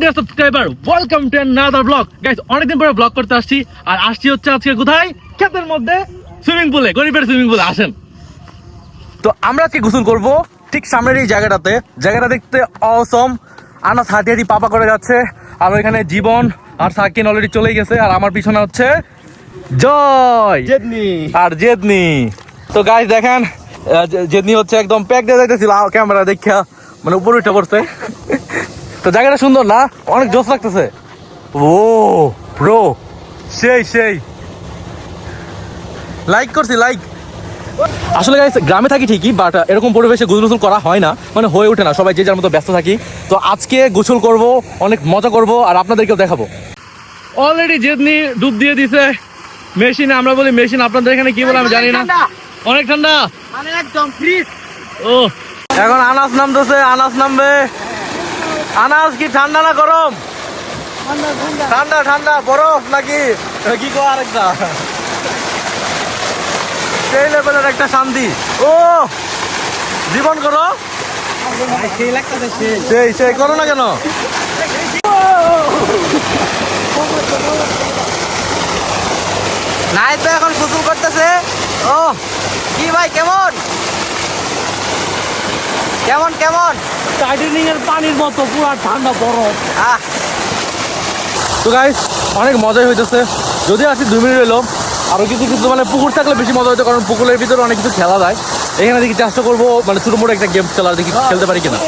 Dear subscriber welcome to another blog guys অনেকদিন পরে blog করতে আসছি। আর আসছি হচ্ছে আজকে কোথায়? ক্ষেতের মধ্যে সুইমিং পুলে গরিবের সুইমিং পুলে আসেন। তো আমরা আজকে গোসল করব ঠিক সামনের এই জায়গাটাতে। জায়গাটা দেখতে অসম আনাস হাঁটি পাপা করে যাচ্ছে। আর এখানে জীবন আর সাকিন অলরেডি চলে গেছে। আর আমার পিছনে হচ্ছে জয়। জেদনি। আর জেদনি। তো গাইস দেখেন জেদনি হচ্ছে একদম প্যাক দিয়ে যাইতেছিল। ক্যামেরা দেখা মানে উপরে উঠে পড়ছে। তো জায়গাটা সুন্দর না? অনেক জোস লাগতেছে। ও ব্রো সেই সেই। লাইক করছি লাইক আসলে guys, গ্রামে থাকি ঠিকই বাট এরকম পরিবেশে গোসল গোসল করা হয় না। মানে হয়ে ওঠে না সবাই যে যার মতো ব্যস্ত থাকি। তো আজকে গোসল করব অনেক মজা করব আর আপনাদেরকেও দেখাবো। অলরেডি জেদনি ডুব দিয়ে দিছে। মেশিনে আমরা বলি মেশিন আপনাদের এখানে কি বলে আমি জানি না। অনেক ঠান্ডা। মানে একদম ফ্রিজ ও। এখন আনাস নামতেছে আনাস নামবে। আনাস কি ঠান্ডা না গরম? ঠান্ডা ঠান্ডা। বরফ নাকি? কি কো আরেকটা? সেই লেভেলের একটা শান্তি। ও জীবন করো। সেই সেই। সেই সেই করো না কেন? নাই তো এখন গোসল করতেছে। ও। কি ভাই কেমন? কেমন কেমন? টাইটানিং এর পানির মতো পুরো ঠান্ডা বরফ। আহ। তো গাইস অনেক মজাই হইতেছে। যদি আসি দুই মিনিট এলো আরও কিছু কিছু মানে পুকুর থাকলে বেশি মজা হতো কারণ পুকুরের ভিতরে অনেক কিছু খেলা যায়। এখানে দেখি চেষ্টা করব মানে ছোট মোটো একটা গেম খেলার দেখি খেলতে পারি কিনা।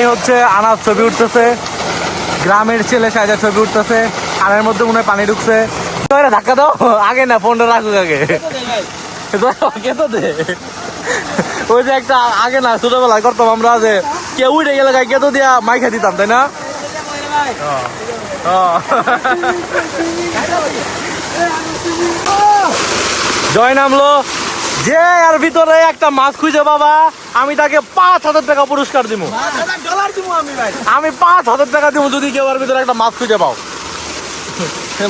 এই হচ্ছে আনাজ ছবি উঠতেছে। গ্রামের ছেলে সাজা ছবি উঠতেছে। কানের মধ্যে মনে হয় পানি ঢুকছে। ধাক্কা দাও। আগে না ফোনটা রাখুক আগে। কে তো দে। ওই যে একটা আগে না ছোটবেলায় করতাম আমরা যে কেউ উঠে গেলে গায়ে কেতো দিয়া মাইখা দিতাম তাই না? জয় নামলো। যে আর ভিতরে একটা মাছ খুঁজে বাবা আমি তাকে পাঁচ হাজার টাকা পুরস্কার দিব আমি পাঁচ হাজার টাকা দিব যদি কেউ আর ভিতরে একটা মাছ খুঁজে পাও।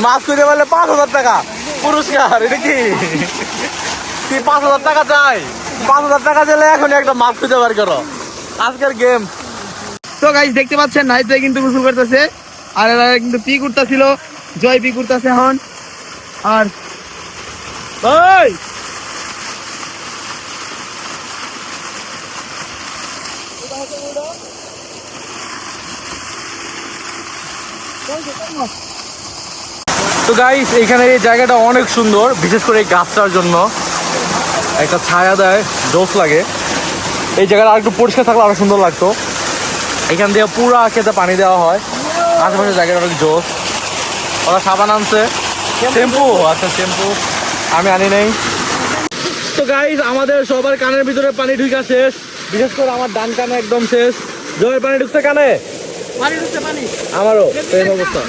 মাছ খুঁজে পেলে পাঁচ হাজার টাকা পুরস্কার এটা কি? তুই পাঁচ হাজার টাকা চাই। পাঁচ হাজার টাকা চাইলে এখন একটা মাছ খুঁজে বার করো। আজকের গেম তো গাইস দেখতে পাচ্ছেন নাইট কিন্তু গোসল করতেছে। আর এরা কিন্তু পি করতেছিল জয় পি করতেছে এখন। আর ওই তো গাইস এখানে এই জায়গাটা অনেক সুন্দর বিশেষ করে এই গাছটার জন্য। একটা ছায়া দেয় জোস লাগে। এই জায়গাটা আর একটু পরিষ্কার থাকলে আরও সুন্দর লাগতো। এখান দিয়ে পুরো খেতে পানি দেওয়া হয়। আশেপাশে জায়গাটা অনেক জোস ওরা সাবান আনছে। শ্যাম্পু? আচ্ছা শ্যাম্পু। আমি আনি নাই। তো গাইজ আমাদের সবার কানের ভিতরে পানি ঢুকা শেষ। বিশেষ করে আমার ডান কানে একদম শেষ। জয়ের পানি ঢুকছে কানে? আমারও সেম অবস্থা।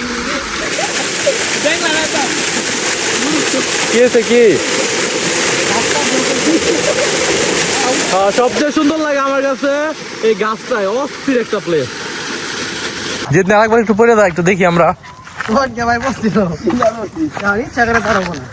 কি হয়েছে কি? সবচেয়ে সুন্দর লাগে আমার কাছে এই গাছটায় অস্থির একটা প্লেস যেদিন আরেকবার একটু পরে দাও একটু দেখি আমরা। ভাই বসছিল ইচ্ছা করে পারব না।